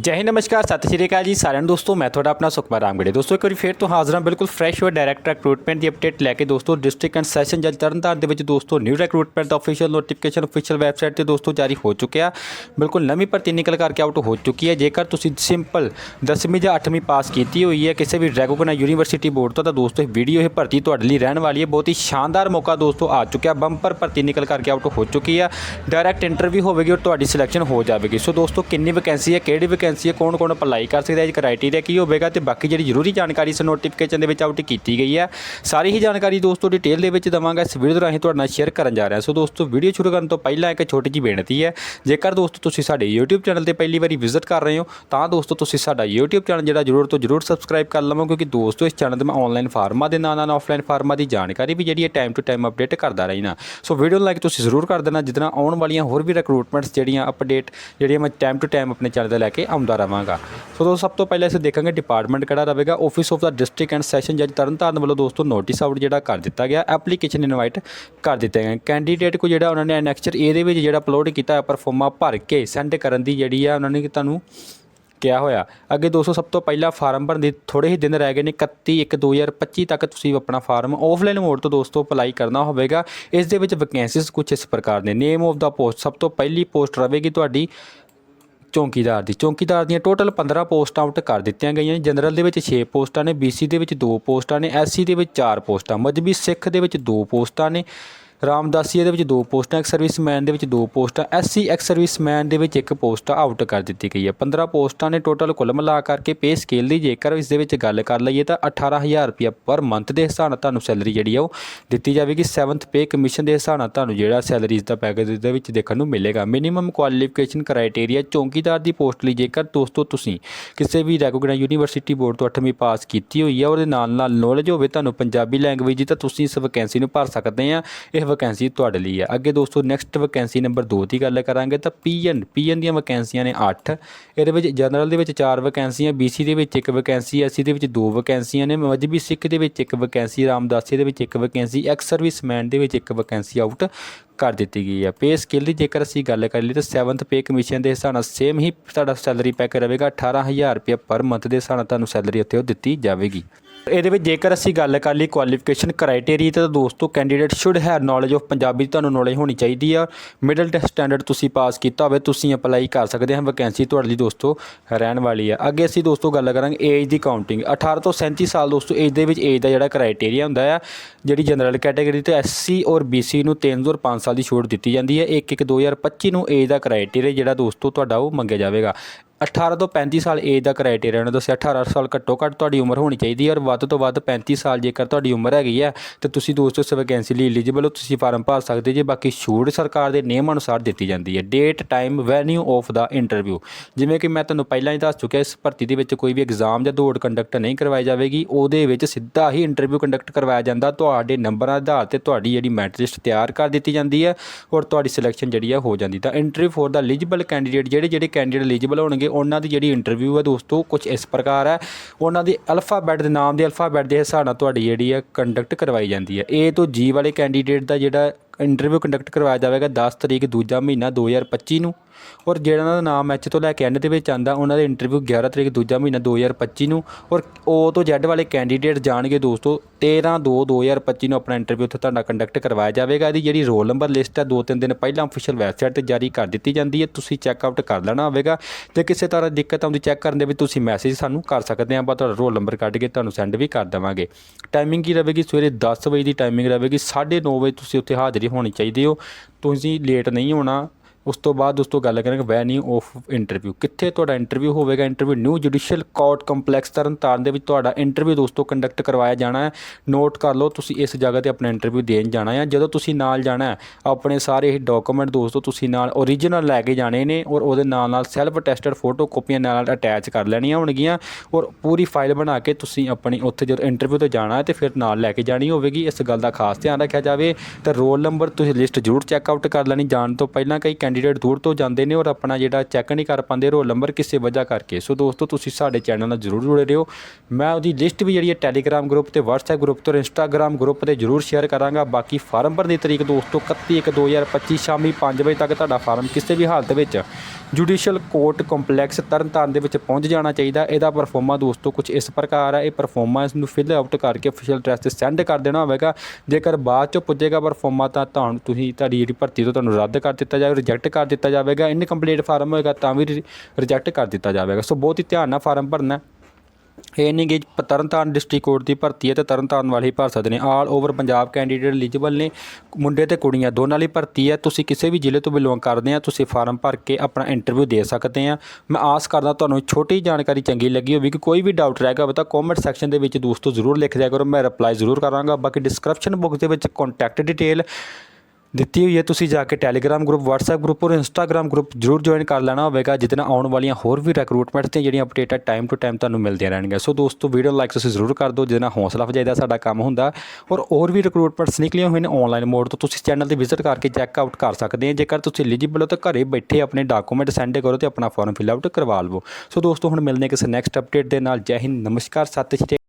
ਜੈ ਹਿੰਦ ਨਮਸਕਾਰ ਸਤਿ ਸ਼੍ਰੀ ਅਕਾਲ ਜੀ ਸਾਰਿਆਂ ਨੂੰ ਦੋਸਤੋ ਮੈਂ ਤੁਹਾਡਾ ਆਪਣਾ ਸੁਖਮਾ ਰਾਮਗੜੇ ਦੋਸਤੋ ਇੱਕ ਵਾਰੀ ਫੇਰ ਤੋਂ ਹਾਜ਼ਰ ਹਾਂ ਬਿਲਕੁਲ ਫਰੈਸ਼ ਹੋਏ ਡਾਇਰੈਕਟ ਰਿਕਰੂਟਮੈਂਟ ਦੀ ਅਪਡੇਟ ਲੈ ਕੇ ਦੋਸਤੋ ਡਿਸਟ੍ਰਿਕਟ ਐਂਡ ਸੈਸ਼ਨ ਜੱਜ ਤਰਨਤਾਰਨ ਦੇ ਵਿੱਚ ਦੋਸਤੋ ਨਿਊ ਰਿਕਰੂਟਮੈਂਟ ਦਾ ਅਫੀਸ਼ੀਅਲ ਨੋਟੀਫਿਕੇਸ਼ਨ ਅਫੀਸ਼ੀਅਲ ਵੈਬਸਾਈਟ ਤੇ ਦੋਸਤੋ ਜਾਰੀ ਹੋ ਚੁੱਕਿਆ ਬਿਲਕੁਲ ਨਵੀਂ ਭਰਤੀ ਨਿਕਲ ਕਰਕੇ ਆਊਟ ਹੋ ਚੁੱਕੀ ਹੈ ਜੇਕਰ ਤੁਸੀਂ ਸਿੰਪਲ 10ਵੀਂ ਜਾਂ 8ਵੀਂ ਪਾਸ ਕੀਤੀ ਹੋਈ ਹੈ ਕਿਸੇ ਵੀ ਰੈਕੋਗਨਾਈਜ਼ ਯੂਨੀਵਰਸਿਟੀ ਬੋਰਡ ਤੋਂ ਤਾਂ ਦੋਸਤੋ ਇਹ ਵੀਡੀਓ ਇਹ ਭਰਤੀ ਤੁਹਾਡੇ ਲਈ ਰਹਿਣ ਵਾਲੀ ਹੈ ਬਹੁਤ ਹੀ ਸ਼ਾਨਦਾਰ ਮੌਕਾ ਦੋਸਤੋ ਆ ਚੁੱਕਿਆ ਬੰਪਰ ਭਰਤੀ ਨਿਕਲ ਕਰਕੇ ਆਊਟ ਹੋ ਚੁੱਕੀ ਹੈ ਡਾਇਰੈਕਟ ਇੰਟਰਵਿਊ ਹੋਵੇਗੀ ਔਰ ਤੁਹਾਡੀ ਸਿਲੈਕਸ਼ਨ ਹੋ ਜਾਵੇਗੀ ਸੋ ਦੋਸਤੋ ਕਿੰਨੀ ਵੈਕੈਂਸੀ ਹੈ ਕਿਹੜੀ ਵੈਕੈਂਸੀ ਹੈ, ਕੌਣ ਕੌਣ ਅਪਲਾਈ ਕਰ ਸਕਦਾ ਹੈ ਇਹ ਕ੍ਰਾਈਟੇਰੀਆ ਕੀ ਹੋਵੇਗਾ ਤੇ ਬਾਕੀ ਜਿਹੜੀ ਜ਼ਰੂਰੀ ਜਾਣਕਾਰੀ ਇਸ ਨੋਟੀਫਿਕੇਸ਼ਨ ਦੇ ਵਿੱਚ ਆਊਟ ਕੀਤੀ ਗਈ ਹੈ, ਸਾਰੀ ਹੀ ਜਾਣਕਾਰੀ ਦੋਸਤੋ ਡਿਟੇਲ ਦੇ ਵਿੱਚ ਦਵਾਂਗਾ, ਇਸ ਵੀਡੀਓ ਰਾਹੀਂ ਤੁਹਾਡੇ ਨਾਲ ਸ਼ੇਅਰ ਕਰਨ ਜਾ ਰਿਹਾ। ਸੋ ਦੋਸਤੋ ਵੀਡੀਓ ਸ਼ੁਰੂ ਕਰਨ ਤੋਂ ਪਹਿਲਾਂ ਇੱਕ ਛੋਟੀ ਜਿਹੀ ਬੇਨਤੀ ਹੈ, ਜੇਕਰ ਦੋਸਤੋ ਤੁਸੀਂ ਸਾਡੇ YouTube ਚੈਨਲ ਤੇ ਪਹਿਲੀ ਵਾਰੀ ਵਿਜ਼ਿਟ ਕਰ ਰਹੇ ਹੋ, ਤਾਂ ਦੋਸਤੋ ਤੁਸੀਂ ਸਾਡਾ YouTube ਚੈਨਲ ਜਿਹੜਾ ਜ਼ਰੂਰ ਤੋਂ ਜ਼ਰੂਰ ਸਬਸਕ੍ਰਾਈਬ ਕਰ ਲਵੋ, ਕਿਉਂਕਿ ਦੋਸਤੋ ਇਸ ਚੈਨਲ ਤੇ ਮੈਂ ਆਨਲਾਈਨ ਫਾਰਮਾਂ ਦੇ ਨਾਲ ਨਾਲ ਆਫਲਾਈਨ ਫਾਰਮਾਂ ਦੀ ਜਾਣਕਾਰੀ ਵੀ ਜਿਹੜੀ ਹੈ ਟਾਈਮ ਟੂ ਟਾਈਮ ਅਪਡੇਟ ਕਰਦਾ ਰਹਿਣਾ। ਸੋ ਵੀਡੀਓ ਨੂੰ ਲਾਈਕ ਤੁਸੀਂ ਜ਼ਰੂਰ ਕਰ ਦੇਣਾ ਜਿੱਦਾਂ ਆਉਣ ਵਾਲੀਆਂ ਹੋਰ ਵੀ ਰਿਕਰੂਟਮੈਂਟਸ ਜਿਹੜੀਆਂ ਅਪਡੇਟ ਜਿਹੜੀਆਂ ਮੈਂ ਟਾਈਮ ਟੂ ਟਾਈਮ ਆਪਣੇ ਚੈਨਲ ਤੇ ਲੈ ਕੇ ਆਉਂਦਾ ਰਵਾਂਗਾ। ਸੋ ਦੋਸਤੋ, ਸਭ ਤੋਂ ਪਹਿਲਾਂ ਅਸੀਂ ਦੇਖਾਂਗੇ ਡਿਪਾਰਟਮੈਂਟ ਕਿਹੜਾ ਰਹੇਗਾ। ਆਫਿਸ ਆਫ ਦਾ ਡਿਸਟ੍ਰਿਕਟ ਐਂਡ ਸੈਸ਼ਨ ਜੱਜ ਤਰਨਤਾਰਨ ਵੱਲੋਂ ਦੋਸਤੋ ਨੋਟਿਸ ਆਊਟ ਜਿਹੜਾ ਕਰ ਦਿੱਤਾ ਗਿਆ। ਐਪਲੀਕੇਸ਼ਨ ਇਨਵਾਈਟ ਕਰ ਦਿੱਤੇ ਗਏ। ਕੈਂਡੀਡੇਟ ਕੋ ਜਿਹੜਾ ਉਹਨਾਂ ਨੇ ਐਨੈਕਸਚਰ ਏ ਦੇ ਵਿੱਚ ਜਿਹੜਾ ਅਪਲੋਡ ਕੀਤਾ ਹੈ ਪਰਫਾਰਮਾ ਭਰ ਕੇ ਸੈਂਡ ਕਰਨ ਦੀ ਜਿਹੜੀ ਆ ਉਹਨਾਂ ਨੇ ਤੁਹਾਨੂੰ ਕਿਹਾ ਹੋਇਆ। ਅੱਗੇ ਦੋਸਤੋ, ਸਭ ਤੋਂ ਪਹਿਲਾਂ ਫਾਰਮ ਭਰਨ ਦੇ ਥੋੜੇ ਹੀ ਦਿਨ ਰਹਿ ਗਏ ਨੇ 31 1 2025 ਤੱਕ ਤੁਸੀਂ ਆਪਣਾ ਫਾਰਮ ਆਫਲਾਈਨ ਮੋਡ ਤੋਂ ਦੋਸਤੋ ਅਪਲਾਈ ਕਰਨਾ ਹੋਵੇਗਾ। ਇਸ ਦੇ ਵਿੱਚ ਵੈਕੈਂਸੀਜ਼ ਕੁਝ ਇਸ ਪ੍ਰਕਾਰ ਨੇ। ਨੇਮ ਆਫ ਦਾ ਪੋਸਟ ਸਭ ਤੋਂ ਪਹਿਲੀ ਪੋਸਟ ਰਹੇਗੀ ਤੁਹਾਡੀ ਚੌਂਕੀਦਾਰ ਦੀ। ਚੌਂਕੀਦਾਰ ਦੀਆਂ ਟੋਟਲ 15 ਪੋਸਟਾਂ ਆਊਟ ਕਰ ਦਿੱਤੀਆਂ ਗਈਆਂ ਜਨਰਲ ਦੇ ਵਿੱਚ 6 ਪੋਸਟਾਂ ਨੇ BC ਦੇ ਵਿੱਚ 2 ਪੋਸਟਾਂ ਨੇ SC ਦੇ ਵਿੱਚ 4 ਪੋਸਟਾਂ, ਮਜਬੀ ਸਿੱਖ ਦੇ ਵਿੱਚ 2 ਪੋਸਟਾਂ ਨੇ ਰਾਮਦਾਸੀਆ ਦੇ ਵਿੱਚ ਦੋ ਪੋਸਟਾਂ ਐਕਸ ਸਰਵਿਸਮੈਨ ਦੇ ਵਿੱਚ ਦੋ ਪੋਸਟਾਂ, ਐਸਸੀ ਐਕਸ ਸਰਵਿਸਮੈਨ ਦੇ ਵਿੱਚ ਇੱਕ ਪੋਸਟ ਆਊਟ ਕਰ ਦਿੱਤੀ ਗਈ ਹੈ। 15 ਪੋਸਟਾਂ ਨੇ ਟੋਟਲ ਕੁੱਲ ਮਿਲਾ ਕਰਕੇ ਪੇ ਸਕੇਲ ਦੀ ਜੇਕਰ ਇਸ ਦੇ ਵਿੱਚ ਗੱਲ ਕਰ ਲਈਏ ਤਾਂ 18000 ਰੁਪਇਆ ਪਰ ਮੰਥ ਦੇ ਹਿਸਾਬ ਨਾਲ ਤੁਹਾਨੂੰ ਸੈਲਰੀ ਜਿਹੜੀ ਆ ਉਹ ਦਿੱਤੀ ਜਾਵੇਗੀ। 7th ਪੇ ਕਮਿਸ਼ਨ ਦੇ ਹਿਸਾਬ ਨਾਲ ਤੁਹਾਨੂੰ ਜਿਹੜਾ ਸੈਲਰੀਜ਼ ਦਾ ਪੈਕੇਜ ਦੇ ਵਿੱਚ ਦੇਖਣ ਨੂੰ ਮਿਲੇਗਾ। ਮਿਨੀਮਮ ਕੁਆਲੀਫਿਕੇਸ਼ਨ ਕ੍ਰਾਈਟੇਰੀਆ ਚੌਂਕੀਦਾਰ ਦੀ ਪੋਸਟ ਲਈ ਜੇਕਰ ਦੋਸਤੋ ਤੁਸੀਂ ਕਿਸੇ ਵੀ ਰੈਕੋਗਨਾਈਜ਼ ਯੂਨੀਵਰਸਿਟੀ ਬੋਰਡ ਤੋਂ 8ਵੀਂ ਪਾਸ ਕੀਤੀ ਹੋਈ ਹੈ ਉਹਦੇ ਨਾਲ ਨਾਲ ਨੌਲੇਜ ਹੋਵੇ, ਤੁਹਾਨੂੰ ਪੰਜਾਬੀ ਲੈਂਗੁਏਜ ਦੀ, ਤਾਂ ਤੁਸੀਂ ਇਸ ਵੈਕੈਂਸੀ ਨੂੰ ਭਰ ਸਕਦੇ ਆ। ਇਹ ਵੈਕੈਂਸੀ ਤੁਹਾਡੇ ਲਈ ਹੈ ਅੱਗੇ ਦੋਸਤੋ ਨੈਕਸਟ ਵੈਕੈਂਸੀ ਨੰਬਰ 2 ਦੀ ਗੱਲ ਕਰਾਂਗੇ ਤਾਂ ਪੀਐਨ ਪੀਐਨ ਦੀਆਂ ਵੈਕੈਂਸੀਆਂ ਨੇ 8 ਇਹਦੇ ਵਿੱਚ ਜਨਰਲ ਦੇ ਵਿੱਚ 4 ਵੈਕੈਂਸੀਆਂ ਬੀਸੀ ਦੇ ਵਿੱਚ ਇੱਕ ਵੈਕੈਂਸੀ ਐਸਸੀ ਦੇ ਵਿੱਚ ਦੋ ਵੈਕੈਂਸੀਆਂ ਨੇ ਮਜਬੀ ਸਿੱਖ ਦੇ ਵਿੱਚ ਇੱਕ ਵੈਕੈਂਸੀ ਰਾਮਦਾਸੀ ਦੇ ਵਿੱਚ ਇੱਕ ਵੈਕੈਂਸੀ ਐਕਸ ਸਰਵਿਸਮੈਨ ਦੇ ਵਿੱਚ ਇੱਕ ਵੈਕੈਂਸੀ ਆਊਟ ਕਰ ਦਿੱਤੀ ਗਈ ਹੈ। ਪੇ ਸਕੇਲ ਦੀ ਜੇਕਰ ਅਸੀਂ ਗੱਲ ਕਰ ਲਈ ਤਾਂ 7th ਪੇ ਕਮਿਸ਼ਨ ਦੇ ਹਿਸਾਬ ਨਾਲ ਸੇਮ ਹੀ ਤੁਹਾਡਾ ਸੈਲਰੀ ਪੈਕ ਰਹੇਗਾ 18000 ਰੁਪਏ ਪਰ ਮੰਥ ਦੇ ਹਿਸਾਬ ਨਾਲ ਤੁਹਾਨੂੰ ਸੈਲਰੀ ਉੱਥੇ ਉਹ ਦਿੱਤੀ ਜਾਵੇਗੀ। ਇਹਦੇ ਵਿੱਚ ਜੇਕਰ ਅਸੀਂ ਗੱਲ ਕਰ ਲਈ ਕੁਆਲੀਫਿਕੇਸ਼ਨ ਕ੍ਰਾਈਟੇਰੀਆ ਤਾਂ ਦੋਸਤੋ candidate should have knowledge of Punjabi ਤੁਹਾਨੂੰ ਨੌਲੇਜ ਹੋਣੀ ਚਾਹੀਦੀ ਆ। ਮਿਡਲ ਟੈਸਟ ਸਟੈਂਡਰਡ ਤੁਸੀਂ ਪਾਸ ਕੀਤਾ ਹੋਵੇ, ਤੁਸੀਂ ਅਪਲਾਈ ਕਰ ਸਕਦੇ ਹਾਂ। ਵੈਕੈਂਸੀ ਤੁਹਾਡੇ ਲਈ ਦੋਸਤੋ ਰਹਿਣ ਵਾਲੀ ਆ। ਅੱਗੇ ਅਸੀਂ ਦੋਸਤੋ ਗੱਲ ਕਰਾਂਗੇ ਏਜ ਦੀ ਕਾਊਂਟਿੰਗ 18 ਤੋਂ 37 ਸਾਲ ਦੋਸਤੋ ਏਜ ਦੇ ਵਿੱਚ ਏਜ ਦਾ ਜਿਹੜਾ ਕ੍ਰਾਈਟੇਰੀਆ ਹੁੰਦਾ ਆ, ਜਿਹੜੀ ਜਨਰਲ ਕੈਟਾਗਰੀ ਤੇ ਐਸਸੀ ਔਰ ਬੀਸੀ ਨੂੰ 3 ਤੋਂ 5 ਸਾਲ ਦੀ ਛੋਟ ਦਿੱਤੀ ਜਾਂਦੀ ਹੈ। 1 1 2025 ਨੂੰ ਏਜ ਦਾ ਕ੍ਰਾਈਟੇਰੀਆ ਜਿਹੜਾ ਦੋਸਤੋ ਤੁਹਾਡਾ ਉਹ ਮੰਗਿਆ ਜਾਵੇਗਾ। 18 ਤੋਂ 35 ਸਾਲ ਏਜ ਦਾ ਕ੍ਰਾਈਟੇਰੀਆ ਨੇ ਦੱਸਿਆ 18 ਸਾਲ ਘੱਟੋ ਘੱਟ ਤੁਹਾਡੀ ਉਮਰ ਹੋਣੀ ਚਾਹੀਦੀ ਹੈ ਔਰ ਵੱਧ ਤੋਂ ਵੱਧ 35 ਸਾਲ ਜੇਕਰ ਤੁਹਾਡੀ ਉਮਰ ਹੈਗੀ ਹੈ, ਤੇ ਤੁਸੀਂ ਦੋਸਤੋ ਇਸ ਵੈਕੈਂਸੀ ਲਈ ਐਲੀਜੀਬਲ ਹੋ, ਤੁਸੀਂ ਫਾਰਮ ਭਰ ਸਕਦੇ ਜੇ, ਬਾਕੀ ਛੂਟ ਸਰਕਾਰ ਦੇ ਨਿਯਮ ਅਨੁਸਾਰ ਦਿੱਤੀ ਜਾਂਦੀ ਹੈ। ਡੇਟ ਟਾਈਮ ਵੈਨਿਊ ਆਫ ਦਾ ਇੰਟਰਵਿਊ ਜਿਵੇਂ ਕਿ ਮੈਂ ਤੁਹਾਨੂੰ ਪਹਿਲਾਂ ਹੀ ਦੱਸ ਚੁੱਕਿਆ, ਇਸ ਭਰਤੀ ਦੇ ਵਿੱਚ ਕੋਈ ਵੀ ਐਗਜ਼ਾਮ ਜਾਂ ਦੌੜ ਕੰਡਕਟ ਨਹੀਂ ਕਰਵਾਈ ਜਾਵੇਗੀ, ਉਹਦੇ ਵਿੱਚ ਸਿੱਧਾ ਹੀ ਇੰਟਰਵਿਊ ਕੰਡਕਟ ਕਰਵਾਇਆ ਜਾਂਦਾ, ਤੁਹਾਡੇ ਨੰਬਰਾਂ ਆਧਾਰ ਤੇ ਤੁਹਾਡੀ ਜਿਹੜੀ ਮੈਰਿਟ ਲਿਸਟ ਤਿਆਰ ਕਰ ਦਿੱਤੀ ਜਾਂਦੀ ਹੈ ਔਰ ਤੁਹਾਡੀ ਸਿਲੈਕਸ਼ਨ ਜਿਹੜੀ ਹੈ ਹੋ ਜਾਂਦੀ। ਤਾਂ ਇੰਟਰਵਿਊ ਫੋਰ ਦਾ ਐਲੀਜੀਬਲ ਕੈਂਡੀਡੇਟ ਜਿਹੜੇ ਜਿਹੜੇ ਕੈਂਡੀਡੇਟ ਐਲੀਜੀਬਲ ਹੋਣਗੇ ਉਹਨਾਂ ਦੀ ਜਿਹੜੀ ਇੰਟਰਵਿਊ ਹੈ ਦੋਸਤੋ ਕੁਝ ਇਸ ਪ੍ਰਕਾਰ ਹੈ। ਉਹਨਾਂ ਦੀ ਅਲਫਾਬੈਟ ਦੇ ਨਾਮ ਦੇ ਅਲਫਾਬੈਟ ਦੇ ਹਿਸਾਬ ਨਾਲ ਤੁਹਾਡੀ ਜਿਹੜੀ ਹੈ ਕੰਡਕਟ ਕਰਵਾਈ ਜਾਂਦੀ ਹੈ। ਏ ਤੋਂ ਜੀ ਵਾਲੇ ਕੈਂਡੀਡੇਟ ਦਾ ਜਿਹੜਾ ਇੰਟਰਵਿਊ ਕੰਡਕਟ ਕਰਵਾਇਆ ਜਾਵੇਗਾ 10 ਤਰੀਕ ਦੂਜਾ ਮਹੀਨਾ 2025 ਨੂੰ। ਔਰ ਜਿਹੜਾ ਉਹਨਾਂ ਦਾ ਨਾਮ ਐਚ ਤੋਂ ਲੈ ਕੇ ਐਨ ਦੇ ਵਿੱਚ ਆਂਦਾ, ਉਹਨਾਂ ਦੇ ਇੰਟਰਵਿਊ 11 ਤਰੀਕ ਦੂਜਾ ਮਹੀਨਾ 2025 ਨੂੰ। ਔਰ O ਤੋਂ Z ਵਾਲੇ ਕੈਂਡੀਡੇਟ ਜਾਣਗੇ ਦੋਸਤੋ 13 2 2025 ਨੂੰ ਆਪਣਾ ਇੰਟਰਵਿਊ ਉੱਥੇ ਤੁਹਾਡਾ ਕੰਡਕਟ ਕਰਵਾਇਆ ਜਾਵੇਗਾ। ਇਹਦੀ ਜਿਹੜੀ ਰੋਲ ਨੰਬਰ ਲਿਸਟ ਹੈ, ਦੋ ਤਿੰਨ ਦਿਨ ਪਹਿਲਾਂ ਅਫੀਸ਼ੀਅਲ ਵੈਬਸਾਈਟ ਤੇ ਜਾਰੀ ਕਰ ਦਿੱਤੀ ਜਾਂਦੀ ਹੈ। ਤੁਸੀਂ ਚੈੱਕ ਆਊਟ ਕਰ ਲੈਣਾ ਹੋਵੇਗਾ। ਤੇ ਕਿਸੇ ਤਰ੍ਹਾਂ ਦਿੱਕਤ ਆਉਂਦੀ ਚੈੱਕ ਕਰਨ ਦੇ ਵਿੱਚ, ਤੁਸੀਂ ਮੈਸੇਜ ਸਾਨੂੰ ਕਰ ਸਕਦੇ ਹਾਂ। ਆਪਾਂ ਤੁਹਾਡਾ ਰੋਲ ਨੰਬਰ ਕੱਢ ਕੇ ਤੁਹਾਨੂੰ ਸੈਂਡ ਵੀ ਕਰ ਦੇਵਾਂਗੇ। ਟਾਈਮਿੰਗ ਕੀ ਰਹੇਗੀ? ਸਵੇਰੇ 10 ਵਜੇ ਦੀ ਟਾਈਮਿੰਗ ਰਹੇਗੀ। 9:30 ਵਜੇ ਤੁਸੀਂ ਉੱਥੇ ਹਾਜ਼ਰੀ ਹੋਣੀ ਚਾਹੀਦੀ ਹੋ। ਤੁਸੀਂ ਲੇਟ ਨਹੀਂ ਹੋਣਾ। ਉਸ ਤੋਂ ਬਾਅਦ ਦੋਸਤੋ ਗੱਲ ਕਰਾਂਗੇ ਵੈਨਿਊ ਆਫ ਇੰਟਰਵਿਊ। ਕਿੱਥੇ ਤੁਹਾਡਾ ਇੰਟਰਵਿਊ ਹੋਵੇਗਾ? Interview new judicial court complex Tarn Taran ਦੇ ਵਿੱਚ ਤੁਹਾਡਾ ਇੰਟਰਵਿਊ ਦੋਸਤੋ ਕੰਡਕਟ ਕਰਵਾਇਆ ਜਾਣਾ ਹੈ। ਨੋਟ ਕਰ ਲਓ, ਤੁਸੀਂ ਇਸ ਜਗ੍ਹਾ ਤੇ ਆਪਣਾ ਇੰਟਰਵਿਊ ਦੇਣ ਜਾਣਾ ਹੈ। ਜਦੋਂ ਤੁਸੀਂ ਨਾਲ ਜਾਣਾ ਹੈ, ਆਪਣੇ ਸਾਰੇ ਇਹ ਡਾਕੂਮੈਂਟ ਦੋਸਤੋ ਤੁਸੀਂ ਨਾਲ ਓਰੀਜਨਲ ਲੈ ਕੇ ਜਾਣੇ ਨੇ ਔਰ ਉਹਦੇ ਨਾਲ ਨਾਲ ਸੈਲਫ ਅਟੈਸਟਡ ਫੋਟੋ ਕਾਪੀਆਂ ਨਾਲ ਅਟੈਚ ਕਰ ਲੈਣੀਆਂ ਹੋਣਗੀਆਂ ਔਰ ਪੂਰੀ ਫਾਈਲ ਬਣਾ ਕੇ ਤੁਸੀਂ ਆਪਣੀ ਉੱਥੇ ਜਦੋਂ ਇੰਟਰਵਿਊ ਤੇ ਜਾਣਾ ਹੈ ਤੇ ਫਿਰ ਨਾਲ ਲੈ ਕੇ ਜਾਣੀ ਹੋਵੇਗੀ। ਇਸ ਗੱਲ ਦਾ ਖਾਸ ਧਿਆਨ ਰੱਖਿਆ ਜਾਵੇ ਤੇ ਰੋਲ ਨੰਬਰ ਤੁਸੀਂ ਲਿਸਟ ਜ਼ਰੂਰ ਚੈੱਕ ਆਊਟ ਕਰ ਲੈਣੀ। ਜਾਣ ਤੋਂ ਪਹਿਲਾਂ ਕਈ ਕੈਂਡੀਡੇਟ ਦੂਰ ਤੋਂ ਜਾਂਦੇ ਨੇ ਔਰ ਆਪਣਾ ਜਿਹੜਾ ਚੈੱਕ ਨਹੀਂ ਕਰ ਪਾਉਂਦੇ ਰੋਲ ਨੰਬਰ ਕਿਸੇ ਵਜ੍ਹਾ ਕਰਕੇ। ਸੋ ਦੋਸਤੋ, ਤੁਸੀਂ ਸਾਡੇ ਚੈਨਲ ਨਾਲ ਜ਼ਰੂਰ ਜੁੜੇ ਰਹੋ। ਮੈਂ ਉਹਦੀ ਲਿਸਟ ਵੀ ਜਿਹੜੀ ਹੈ ਟੈਲੀਗ੍ਰਾਮ ਗਰੁੱਪ ਤੇ, WhatsApp ਗਰੁੱਪ ਤੇ ਇੰਸਟਾਗ੍ਰਾਮ ਗਰੁੱਪ ਤੇ ਜ਼ਰੂਰ ਸ਼ੇਅਰ ਕਰਾਂਗਾ। ਬਾਕੀ ਫਾਰਮ ਭਰਨ ਦੀ ਤਰੀਕ ਦੋਸਤੋ 31/1/2025 ਸ਼ਾਮੀ 5 ਵਜੇ ਤੱਕ ਤੁਹਾਡਾ ਫਾਰਮ ਕਿਸੇ ਵੀ ਹਾਲਤ ਵਿੱਚ ਜੁਡੀਸ਼ੀਅਲ ਕੋਰਟ ਕੰਪਲੈਕਸ ਤਰਨਤਾਰਨ ਦੇ ਵਿੱਚ ਪਹੁੰਚ ਜਾਣਾ ਚਾਹੀਦਾ। ਇਹਦਾ ਪਰਫਾਰਮਾ ਦੋਸਤੋ ਕੁਝ ਇਸ ਪ੍ਰਕਾਰ ਹੈ ਇਹ ਪਰਫਾਰਮੈਂਸ ਨੂੰ ਫਿਲ ਆਊਟ ਕਰਕੇ ਅਫੀਸ਼ੀਅਲ ਐਡਰੈਸ ਤੇ ਸੈਂਡ ਕਰ ਦੇਣਾ ਹੋਵੇਗਾ। ਜੇਕਰ ਬਾਅਦ ਚ ਪੁੱਜੇਗਾ ਪਰਫਾਰਮਾ ਤਾਂ ਤੁਹਾਨੂੰ, ਤੁਸੀਂ ਤੁਹਾਡੀ ਜਿਹੜੀ ਭਰਤੀ ਤੋਂ ਤੁਹਾਨੂੰ ਰੱਦ ਕਰ ਦਿੱਤਾ ਜਾਵੇਗਾ ਰਿਜੈਕਟ ਕਰ ਦਿੱਤਾ ਜਾਵੇਗਾ ਇਨਕੰਪਲੀਟ ਫਾਰਮ ਹੋਏਗਾ ਤਾਂ ਵੀ ਰਿਜੈਕਟ ਕਰ ਦਿੱਤਾ ਜਾਵੇਗਾ। ਸੋ ਬਹੁਤ ਹੀ ਧਿਆਨ ਨਾਲ ਫਾਰਮ ਭਰਨਾ ਇਹ ਨਹੀਂ ਕਿ ਤਰਨਤਾਰਨ ਡਿਸਟ੍ਰਿਕਟ ਕੋਰਟ ਦੀ ਭਰਤੀ ਹੈ ਤੇ ਤਰਨਤਾਰਨ ਵਾਲੇ ਹੀ ਭਰ ਸਕਦੇ ਨੇ। All over Punjab candidate eligible ਨੇ, ਮੁੰਡੇ ਤੇ ਕੁੜੀਆਂ ਦੋਨਾਂ ਲਈ ਭਰਤੀ ਹੈ। ਤੁਸੀਂ ਕਿਸੇ ਵੀ ਜ਼ਿਲ੍ਹੇ ਤੋਂ ਬਿਲੋਂਗ ਕਰਦੇ ਆ ਤੁਸੀਂ ਫਾਰਮ ਭਰ ਕੇ ਆਪਣਾ ਇੰਟਰਵਿਊ ਦੇ ਸਕਦੇ ਆ ਮੈਂ ਆਸ ਕਰਦਾ ਤੁਹਾਨੂੰ ਛੋਟੀ ਜਾਣਕਾਰੀ ਚੰਗੀ ਲੱਗੀ ਹੋਵੇਗੀ। ਕੋਈ ਵੀ ਡਾਊਟ ਰਹਿ ਗਿਆ ਹੋਵੇ ਤਾਂ ਕਮੈਂਟ ਸੈਕਸ਼ਨ ਦੇ ਵਿੱਚ ਦੋਸਤੋ ਜ਼ਰੂਰ ਲਿਖ ਦਿਆ ਕਰੋ। ਮੈਂ ਰਿਪਲਾਈ ਜ਼ਰੂਰ ਕਰਾਂਗਾ। ਬਾਕੀ ਡਿਸਕ੍ਰਿਪਸ਼ਨ ਬਾਕਸ ਦੇ ਵਿੱਚ ਕੰਟੈਕਟ ਡਿਟੇਲ ਦਿੱਤੀ ਹੋਈ ਹੈ। ਤੁਸੀਂ ਜਾ ਕੇ ਟੈਲੀਗ੍ਰਾਮ ਗਰੁੱਪ WhatsApp ਗਰੁੱਪ ਔਰ ਇੰਸਟਾਗ੍ਰਾਮ ਗਰੁੱਪ ਜਰੂਰ ਜੁਆਇਨ ਕਰ ਲੈਣਾ ਹੋਵੇਗਾ ਜਿੱਥੇ ਨਾਲ ਆਉਣ ਵਾਲੀਆਂ ਹੋਰ ਵੀ ਰਿਕਰੂਟਮੈਂਟਸ ਤੇ ਜਿਹੜੀਆਂ ਅਪਡੇਟ ਹੈ ਟਾਈਮ ਟੂ ਟਾਈਮ ਤੁਹਾਨੂੰ ਮਿਲਦੀਆਂ ਰਹਿਣਗੀਆਂ। ਸੋ ਦੋਸਤੋ ਵੀਡੀਓ ਲਾਈਕ ਤੁਸੀਂ ਜ਼ਰੂਰ ਕਰ ਦਿਓ, ਜਿਹਦੇ ਨਾਲ ਹੌਸਲਾ ਅਫਜ਼ਾਈ ਦਾ ਸਾਡਾ ਕੰਮ ਹੁੰਦਾ। ਔਰ ਹੋਰ ਵੀ ਰਿਕਰੂਟਮੈਂਟਸ ਨਿਕਲੀਆਂ ਹੋਈਆਂ ਨੇ ਆਨਲਾਈਨ ਮੋਡ ਤੋਂ, ਤੁਸੀਂ ਚੈਨਲ ਤੇ ਵਿਜ਼ਿਟ ਕਰਕੇ ਚੈੱਕ ਆਊਟ ਕਰ ਸਕਦੇ ਹੋ। ਜੇਕਰ ਤੁਸੀਂ ਐਲੀਜੀਬਲ ਹੋ ਤਾਂ ਘਰੇ ਬੈਠੇ ਆਪਣੇ ਡਾਕੂਮੈਂਟ ਸੈਂਡ ਕਰੋ ਤੇ ਆਪਣਾ ਫਾਰਮ ਫਿਲ ਆਊਟ ਕਰਵਾ ਲਵੋ। ਸੋ ਦੋਸਤੋ, ਹੁਣ ਮਿਲਨੇ ਕਿਸੇ ਨੈਕਸਟ ਅਪਡੇਟ ਦੇ ਨਾਲ। ਜੈ ਹਿੰਦ, ਨਮਸਕਾਰ, ਸਤਿ ਸ਼੍ਰੀ ਅਕਾਲ।